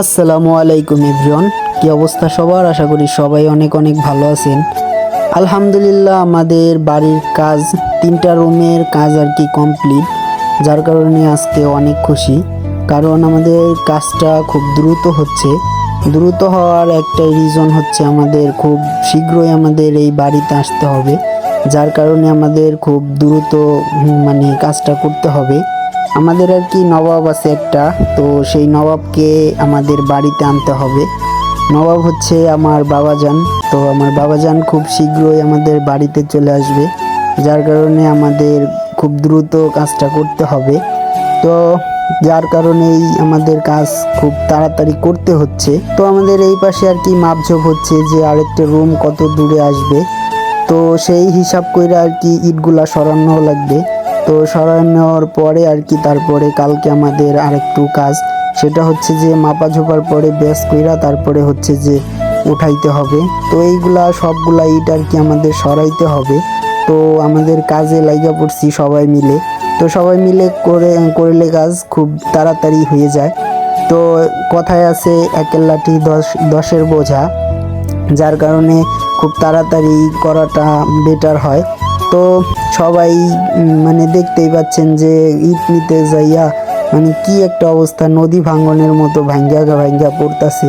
আসসালামু আলাইকুম, এভরিওয়ান। কি অবস্থা সবার? আশা করি সবাই অনেক অনেক ভালো আছেন। আলহামদুলিল্লাহ, আমাদের বাড়ির কাজ, তিনটা রুমের কাজ আর কি কমপ্লিট, যার কারণে আজকে অনেক খুশি। কারণ আমাদের কাজটা খুব দ্রুত হচ্ছে। দ্রুত হওয়ার একটা রিজন হচ্ছে আমাদের খুব শীঘ্রই আমাদের এই বাড়িতে আসতে হবে, যার কারণে আমাদের খুব দ্রুত মানে কাজটা করতে হবে। আমাদের আর কি নবাব আছে একটা, তো সেই নবাবকে আমাদের বাড়িতে আনতে হবে। নবাব হচ্ছে আমার বাবাজান, তো আমার বাবাজান খুব শীঘ্রই আমাদের বাড়িতে চলে আসবে। যার কারণে আমাদের খুব দ্রুত কাজটা করতে হবে। তো যার কারণেই আমাদের কাজ খুব তাড়াতাড়ি করতে হচ্ছে। তো আমাদের এই পাশে আর কি মাপঝোপ হচ্ছে যে আরেকটা রুম কত দূরে আসবে। তো সেই হিসাব করে আর কি ইটগুলা সরানো লাগবে। তো সরানোর পরে আর কি তারপরে কালকে আমাদের আরেকটু কাজ, সেটা হচ্ছে যে মাপা ঝোপার পরে ব্যাস কইরা তারপরে হচ্ছে যে উঠাইতে হবে। তো এইগুলা সবগুলা ইট আর কি আমাদের সরাইতে হবে। তো আমাদের কাজে লাইগা পড়ছি সবাই মিলে। তো সবাই মিলে করে, করলে কাজ খুব তাড়াতাড়ি হয়ে যায়। তো কথায় আছে, একের লাঠি দশ, দশের বোঝা। যার কারণে খুব তাড়াতাড়ি করাটা বেটার হয়। তো সবাই মানে দেখতেই পাচ্ছেন যে ইট নিতে যাইয়া মানে কি একটা অবস্থা, নদী ভাঙ্গনের মতো ভাঙ্গা ভাঙ্গা পড়তাছে।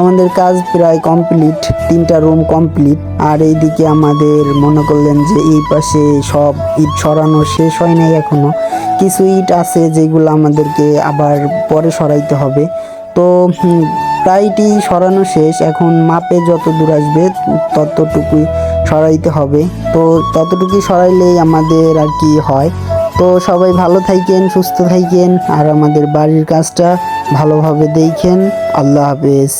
আমাদের কাজ প্রায় কমপ্লিট, তিনটা রুম কমপ্লিট। আর এইদিকে আমাদের মনে করলেন যে এই পাশে সব ইট সরানো শেষ হয় নাই এখনও। কিছু ইট আছে যেগুলো আমাদেরকে আবার পরে সরাইতে হবে। তো প্রায়টি সরানো শেষ। এখন মাপে যত দূর আসবে, ততটুকুই সরাইতে হবে। তো ততটুকুই সরাইলেই আমাদের আর কি হয়। তো সবাই ভালো থাকেন, সুস্থ থাকেন, আর আমাদের বাড়ির কাজটা ভালোভাবে দেখেন। আল্লাহ হাফেজ।